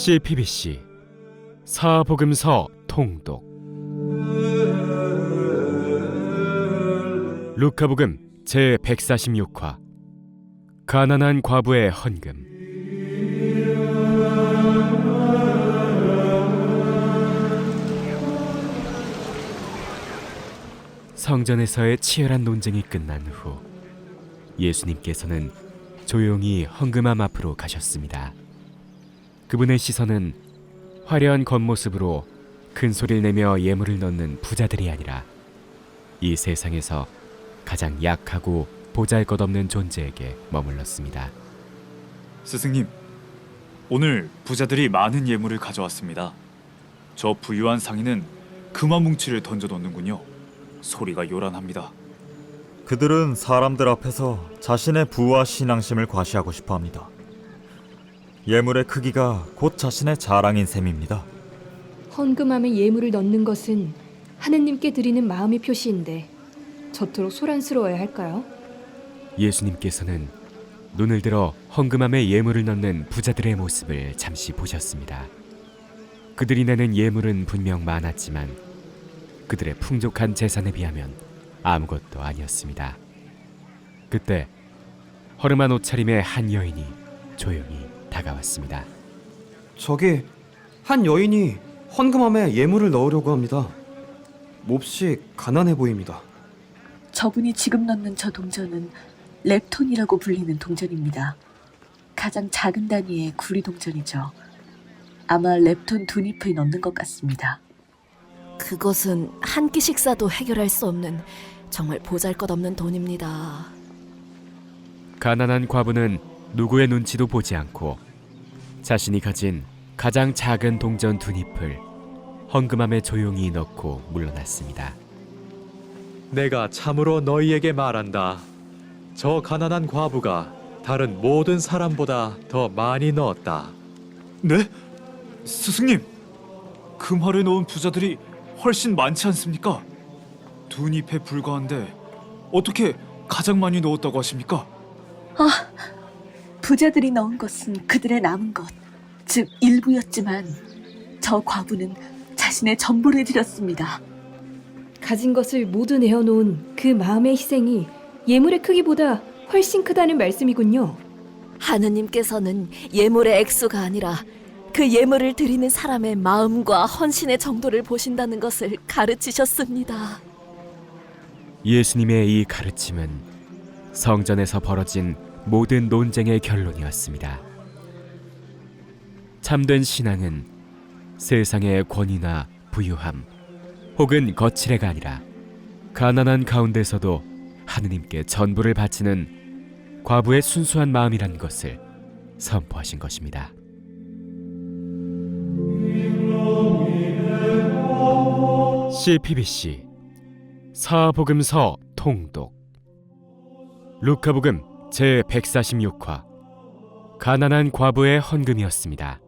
CPBC 사복음서 통독. 루카복음 제 146화. 가난한 과부의 헌금. 성전에서의 치열한 논쟁이 끝난 후 예수님께서는 조용히 헌금함 앞으로 가셨습니다. 그분의 시선은 화려한 겉모습으로 큰 소리를 내며 예물을 넣는 부자들이 아니라 이 세상에서 가장 약하고 보잘 것 없는 존재에게 머물렀습니다. 스승님, 오늘 부자들이 많은 예물을 가져왔습니다. 저 부유한 상인은 금화 뭉치를 던져 놓는군요. 소리가 요란합니다. 그들은 사람들 앞에서 자신의 부와 신앙심을 과시하고 싶어 합니다. 예물의 크기가 곧 자신의 자랑인 셈입니다. 헌금함에 예물을 넣는 것은 하느님께 드리는 마음의 표시인데 저토록 소란스러워야 할까요? 예수님께서는 눈을 들어 헌금함에 예물을 넣는 부자들의 모습을 잠시 보셨습니다. 그들이 내는 예물은 분명 많았지만 그들의 풍족한 재산에 비하면 아무것도 아니었습니다. 그때 허름한 옷차림의 한 여인이 조용히 다가왔습니다. 저기 한 여인이 헌금함에 예물을 넣으려고 합니다. 몹시 가난해 보입니다. 저분이 지금 넣는 저 동전은 랩톤이라고 불리는 동전입니다. 가장 작은 단위의 구리 동전이죠. 아마 랩톤 두 잎을 넣는 것 같습니다. 그것은 한 끼 식사도 해결할 수 없는 정말 보잘것없는 돈입니다. 가난한 과부는 누구의 눈치도 보지 않고 자신이 가진 가장 작은 동전 두 잎을 헌금함에 조용히 넣고 물러났습니다. 내가 참으로 너희에게 말한다. 저 가난한 과부가 다른 모든 사람보다 더 많이 넣었다. 네? 스승님, 금화를 넣은 부자들이 훨씬 많지 않습니까? 두 잎에 불과한데 어떻게 가장 많이 넣었다고 하십니까? 부자들이 넣은 것은 그들의 남은 것, 즉 일부였지만 저 과부는 자신의 전부를 드렸습니다. 가진 것을 모두 내어놓은 그 마음의 희생이 예물의 크기보다 훨씬 크다는 말씀이군요. 하느님께서는 예물의 액수가 아니라 그 예물을 드리는 사람의 마음과 헌신의 정도를 보신다는 것을 가르치셨습니다. 예수님의 이 가르침은 성전에서 벌어진 모든 논쟁의 결론이었습니다. 참된 신앙은 세상의 권위나 부유함 혹은 거칠애가 아니라 가난한 가운데서도 하느님께 전부를 바치는 과부의 순수한 마음이란 것을 선포하신 것입니다. CPBC 사복음서 통독 루카복음 제 146화 가난한 과부의 헌금이었습니다.